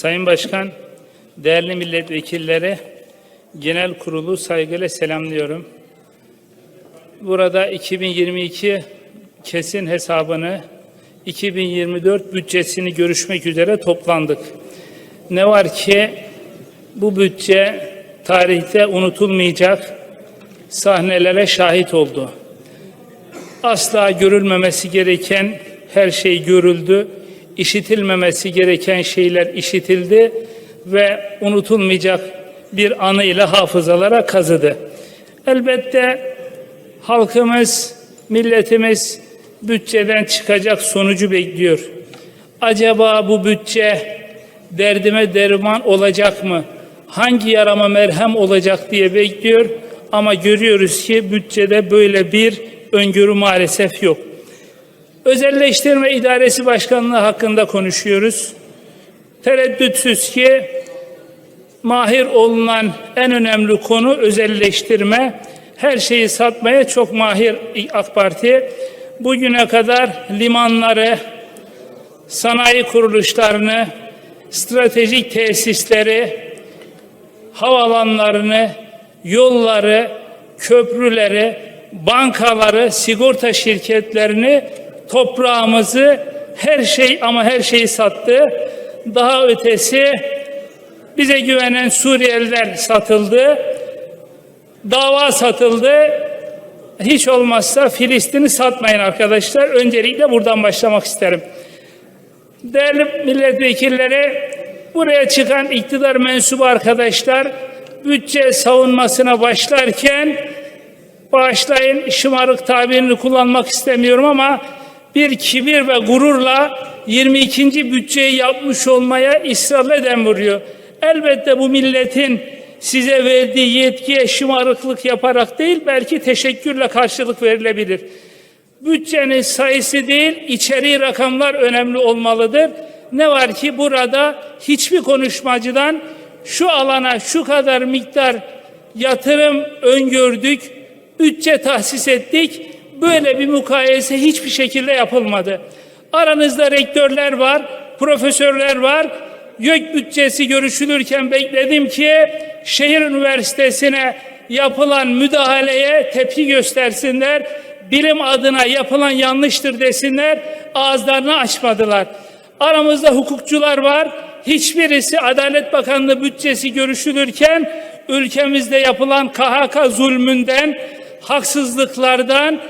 Sayın Başkan, değerli milletvekilleri, genel kurulu saygıyla selamlıyorum. Burada 2022 kesin hesabını, 2024 bütçesini görüşmek üzere toplandık. Ne var ki bu bütçe tarihte unutulmayacak sahnelere şahit oldu. Asla görülmemesi gereken her şey görüldü. İşitilmemesi gereken şeyler işitildi ve unutulmayacak bir anıyla hafızalara kazıdı. Elbette halkımız, milletimiz bütçeden çıkacak sonucu bekliyor. Acaba bu bütçe derdime derman olacak mı? Hangi yarama merhem olacak diye bekliyor ama görüyoruz ki bütçede böyle bir öngörü maalesef yok. Özelleştirme İdaresi Başkanlığı hakkında konuşuyoruz. Tereddütsüz ki mahir olunan en önemli konu özelleştirme. Her şeyi satmaya çok mahir AK Parti. Bugüne kadar limanları, sanayi kuruluşlarını, stratejik tesisleri, havalanlarını, yolları, köprüleri, bankaları, sigorta şirketlerini, toprağımızı, her şey ama her şeyi sattı. Daha ötesi bize güvenen Suriyeliler satıldı. Dava satıldı. Hiç olmazsa Filistin'i satmayın arkadaşlar. Öncelikle buradan başlamak isterim. Değerli milletvekilleri, buraya çıkan iktidar mensubu arkadaşlar bütçe savunmasına başlarken bağışlayın şımarık tabirini kullanmak istemiyorum ama bir kibir ve gururla 22. bütçeyi yapmış olmaya ısrarla vuruyor. Elbette bu milletin size verdiği yetkiye şımarıklık yaparak değil belki teşekkürle karşılık verilebilir. Bütçenin sayısı değil içeriği rakamlar önemli olmalıdır. Ne var ki burada hiçbir konuşmacıdan şu alana şu kadar miktar yatırım öngördük, bütçe tahsis ettik. Böyle bir mukayese hiçbir şekilde yapılmadı. Aranızda rektörler var, profesörler var. YÖK bütçesi görüşülürken bekledim ki şehir üniversitesine yapılan müdahaleye tepki göstersinler. Bilim adına yapılan yanlıştır desinler. Ağızlarını açmadılar. Aramızda hukukçular var. Hiçbirisi Adalet Bakanlığı bütçesi görüşülürken ülkemizde yapılan KHK zulmünden, haksızlıklardan,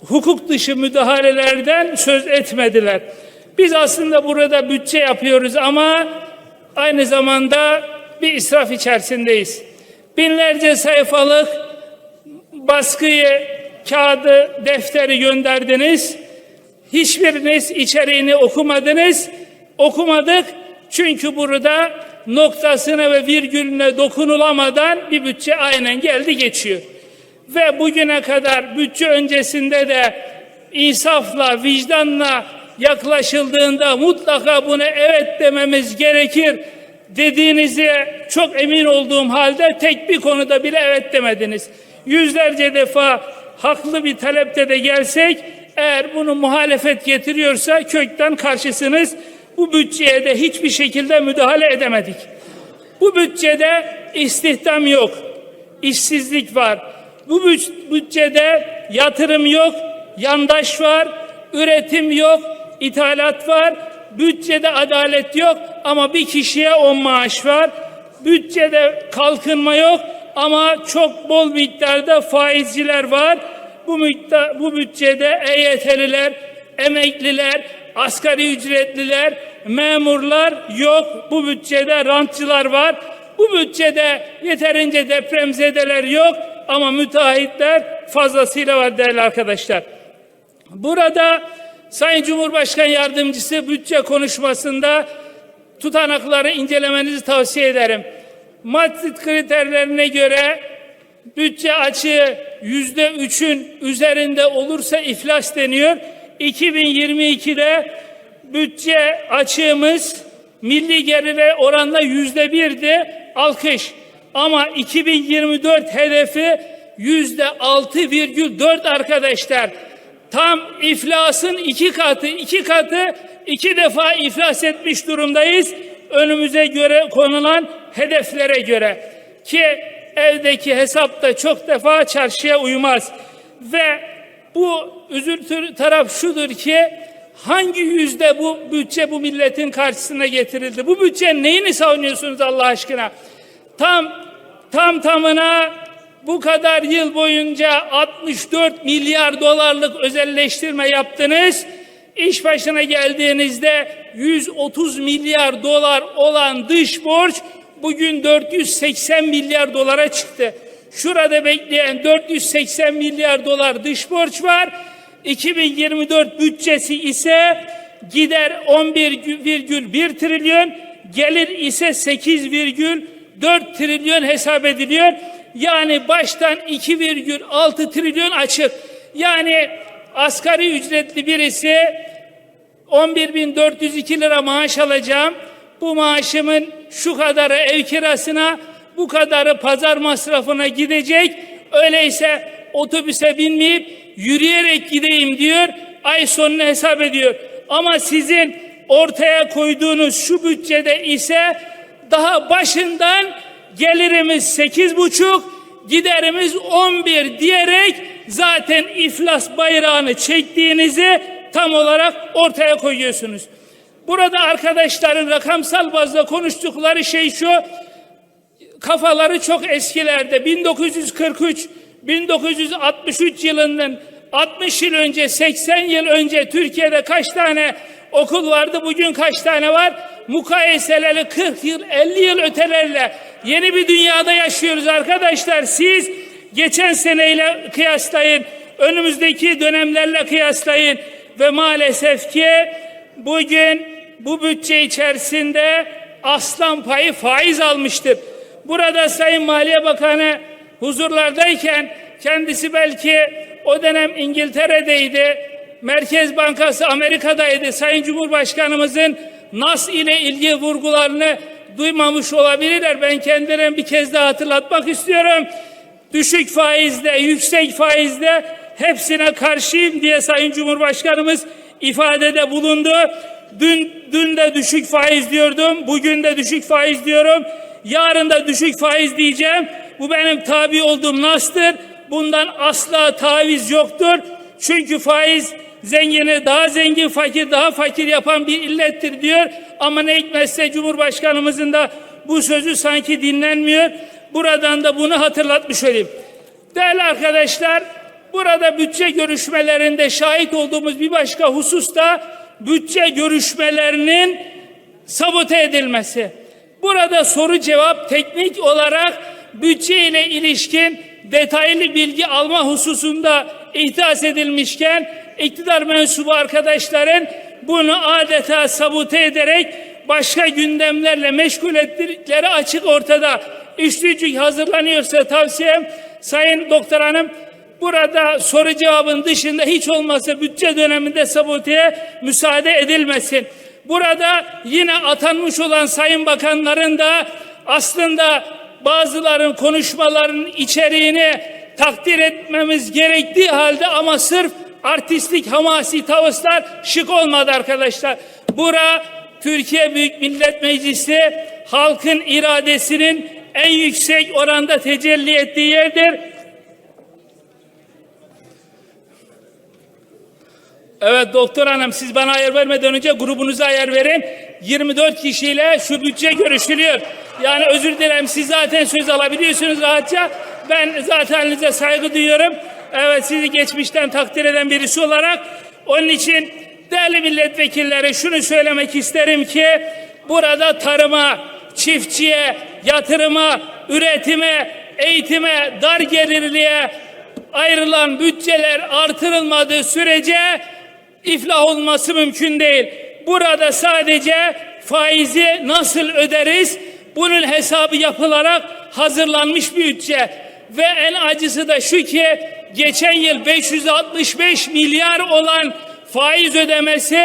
hukuk dışı müdahalelerden söz etmediler. Biz aslında burada bütçe yapıyoruz ama aynı zamanda bir israf içerisindeyiz. Binlerce sayfalık baskıyı, kağıdı, defteri gönderdiniz. Hiçbiriniz içeriğini okumadınız. Okumadık çünkü burada noktasına ve virgülüne dokunulamadan bir bütçe aynen geldi geçiyor. Ve bugüne kadar bütçe öncesinde de insafla, vicdanla yaklaşıldığında mutlaka buna evet dememiz gerekir dediğinize çok emin olduğum halde tek bir konuda bile evet demediniz. Yüzlerce defa haklı bir talepte de gelsek eğer bunu muhalefet getiriyorsa kökten karşısınız. Bu bütçeye de hiçbir şekilde müdahale edemedik. Bu bütçede istihdam yok, işsizlik var. Bu bütçede yatırım yok, yandaş var, üretim yok, ithalat var. Bütçede adalet yok ama bir kişiye on maaş var. Bütçede kalkınma yok ama çok bol miktarda faizciler var. Bu, miktar, bu bütçede EYT'liler, emekliler, asgari ücretliler, memurlar yok. Bu bütçede rantçılar var. Bu bütçede yeterince depremzedeler yok ama müteahhitler fazlasıyla var değerli arkadaşlar. Burada Sayın Cumhurbaşkanı Yardımcısı bütçe konuşmasında tutanakları incelemenizi tavsiye ederim. Madrid kriterlerine göre bütçe açığı yüzde üçün üzerinde olursa iflas deniyor. 2022'de bütçe açığımız milli gelire oranla yüzde birdi alkış. Ama 2024 hedefi yüzde altı virgül dört arkadaşlar. Tam iflasın iki katı, iki katı iki defa iflas etmiş durumdayız. önümüze göre konulan hedeflere göre ki evdeki hesap da çok defa çarşıya uymaz ve bu üzüntü taraf şudur ki hangi yüzde bu bütçe bu milletin karşısına getirildi? Bu bütçe neyini savunuyorsunuz Allah aşkına? Tam tam tamına bu kadar yıl boyunca 64 milyar dolarlık özelleştirme yaptınız. İş başına geldiğinizde 130 milyar dolar olan dış borç bugün 480 milyar dolara çıktı. Şurada bekleyen 480 milyar dolar dış borç var. 2024 bütçesi ise gider 11,1 trilyon, gelir ise 8,4 trilyon hesap ediliyor. Yani baştan 2,6 trilyon açık. Yani asgari ücretli birisi 11.402 lira maaş alacağım. Bu maaşımın şu kadarı ev kirasına, bu kadarı pazar masrafına gidecek. Öyleyse otobüse binmeyip yürüyerek gideyim diyor. Ay sonunu hesap ediyor. Ama sizin ortaya koyduğunuz şu bütçede ise daha başından gelirimiz sekiz buçuk, giderimiz 11 diyerek zaten iflas bayrağını çektiğinizi tam olarak ortaya koyuyorsunuz. Burada arkadaşların rakamsal bazda konuştukları şey şu, kafaları çok eskilerde 1943 1963 yılının 60 yıl önce 80 yıl önce Türkiye'de kaç tane okul vardı bugün kaç tane var mukayeseleri 40 yıl 50 yıl ötelerle yeni bir dünyada yaşıyoruz arkadaşlar siz geçen seneyle kıyaslayın önümüzdeki dönemlerle kıyaslayın ve maalesef ki bugün bu bütçe içerisinde aslan payı faiz almıştır. Burada Sayın Maliye Bakanı huzurlardayken kendisi belki o dönem İngiltere'deydi. Merkez Bankası Amerika'daydı. Sayın Cumhurbaşkanımızın NAS ile ilgili vurgularını duymamış olabilirler. Ben kendilerine bir kez daha hatırlatmak istiyorum. Düşük faizle, yüksek faizle hepsine karşıyım diye Sayın Cumhurbaşkanımız ifadede bulundu. Dün, dün de düşük faiz diyordum, bugün de düşük faiz diyorum. Yarın da düşük faiz diyeceğim. Bu benim tabi olduğum nastır. Bundan asla taviz yoktur. Çünkü faiz zengini daha zengin, fakir daha fakir yapan bir illettir diyor. Ama ne hikmetse Cumhurbaşkanımızın da bu sözü sanki dinlenmiyor. Buradan da bunu hatırlatmış olayım. Değerli arkadaşlar, burada bütçe görüşmelerinde şahit olduğumuz bir başka husus da bütçe görüşmelerinin sabote edilmesi. Burada soru cevap teknik olarak bütçe ile ilişkin detaylı bilgi alma hususunda ihtas edilmişken iktidar mensubu arkadaşların bunu adeta sabote ederek başka gündemlerle meşgul ettikleri açık ortada. Üçlücük hazırlanıyorsa tavsiyem Sayın Doktor Hanım burada soru cevabın dışında hiç olmazsa bütçe döneminde saboteye müsaade edilmesin. Burada yine atanmış olan sayın bakanların da aslında bazıların konuşmalarının içeriğini takdir etmemiz gerektiği halde ama sırf artistlik hamasi tavıslar şık olmadı arkadaşlar. Bura Türkiye Büyük Millet Meclisi halkın iradesinin en yüksek oranda tecelli ettiği yerdir. Evet doktor hanım siz bana ayar vermeden önce grubunuza ayar verin. 24 kişiyle şu bütçe görüşülüyor. Yani özür dilerim siz zaten söz alabiliyorsunuz rahatça. Ben zaten size saygı duyuyorum. Evet sizi geçmişten takdir eden birisi olarak. Onun için değerli milletvekilleri şunu söylemek isterim ki burada tarıma, çiftçiye, yatırıma, üretime, eğitime, dar gelirliğe ayrılan bütçeler artırılmadığı sürece iflah olması mümkün değil. Burada sadece faizi nasıl öderiz? Bunun hesabı yapılarak hazırlanmış bütçe. Ve en acısı da şu ki geçen yıl 565 milyar olan faiz ödemesi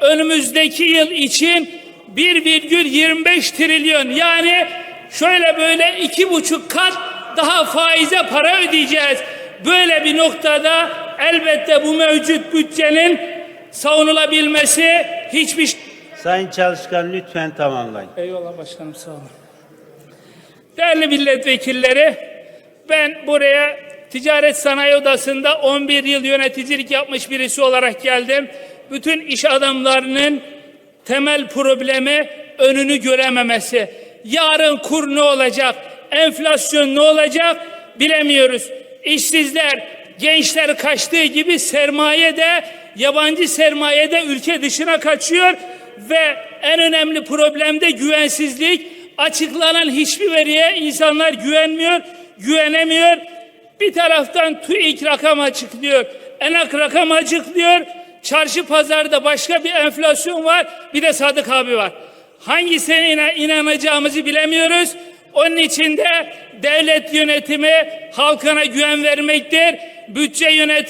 önümüzdeki yıl için 1,25 trilyon yani şöyle böyle iki buçuk kat daha faize para ödeyeceğiz. Böyle bir noktada elbette bu mevcut bütçenin savunulabilmesi hiçbir Sayın Çalışkan lütfen tamamlayın. Eyvallah başkanım sağ olun. Değerli milletvekilleri, ben buraya Ticaret Sanayi Odası'nda 11 yıl yöneticilik yapmış birisi olarak geldim. Bütün iş adamlarının temel problemi önünü görememesi. Yarın kur ne olacak? Enflasyon ne olacak? Bilemiyoruz. İşsizler, gençler kaçtığı gibi sermaye de yabancı sermaye de ülke dışına kaçıyor ve en önemli problem de güvensizlik. Açıklanan hiçbir veriye insanlar güvenmiyor, güvenemiyor. Bir taraftan TÜİK rakam açıklıyor, ENAK rakam açıklıyor. Çarşı pazarda başka bir enflasyon var, bir de Sadık abi var. Hangisine ina- inanacağımızı bilemiyoruz. Onun için de devlet yönetimi halkına güven vermektir. Bütçe yönetimi